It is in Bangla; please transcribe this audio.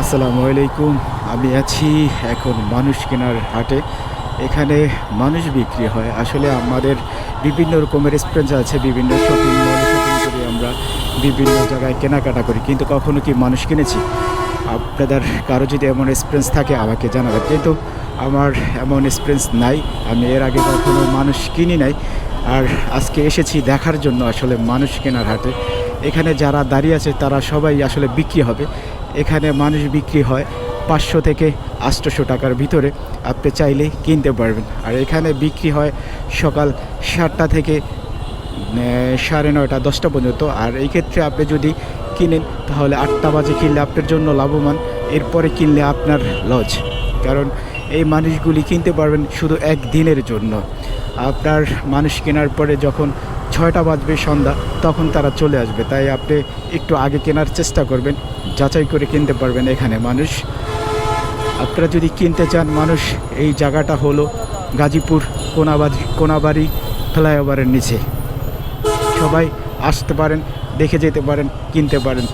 আসসালামু আলাইকুম। আমি আছি এখন মানুষ কেনার হাটে। এখানে মানুষ বিক্রি হয়। আসলে আমাদের বিভিন্ন রকমের এক্সপেন্স আছে, বিভিন্ন শপিং মলে শপিং করি আমরা বিভিন্ন জায়গায় কেনাকাটা করি। কিন্তু কখনো কি মানুষ কিনেছি? আপনাদের কারও যদি এমন এক্সপিরিয়েন্স থাকে, আমাকে জানাবেন। কিন্তু আমার এমন এক্সপিরিয়েন্স নাই। আমি এর আগে কখনো মানুষ কিনি নাই। আর আজকে এসেছি দেখার জন্য আসলে মানুষ কেনার হাটে। এখানে যারা দাঁড়িয়ে আছে, তারা সবাই আসলে বিক্রি হবে। এখানে মানুষ বিক্রি হয় পাঁচশো থেকে আটশোশো টাকার ভিতরে। আপনি চাইলে কিনতে পারবেন। আর এখানে বিক্রি হয় সকাল সাতটা থেকে সাড়ে নয়টা, দশটা পর্যন্ত। আর এই ক্ষেত্রে আপনি যদি কিনেন, তাহলে আটটা বাজে কিনলে আপনার জন্য লাভবান। এরপরে কিনলে আপনার লজ। কারণ এই মানুষগুলি কিনতে পারবেন শুধু একদিনের জন্য। আপনার মানুষ কেনার পরে যখন ছয়টা বাজবে সন্ধ্যা, তখন তারা চলে আসবে। তাই আপনি একটু আগে কেনার চেষ্টা করবেন, যাচাই করে কিনতে পারবেন এখানে মানুষ। আপনারা যদি কিনতে চান, মানুষ এই জায়গাটা হলো গাজীপুর কোনাবাজি, কোনাবাড়ি ফ্লাইওভারের নিচে। সবাই আসতে পারেন, দেখে যেতে পারেন, কিনতে পারেন।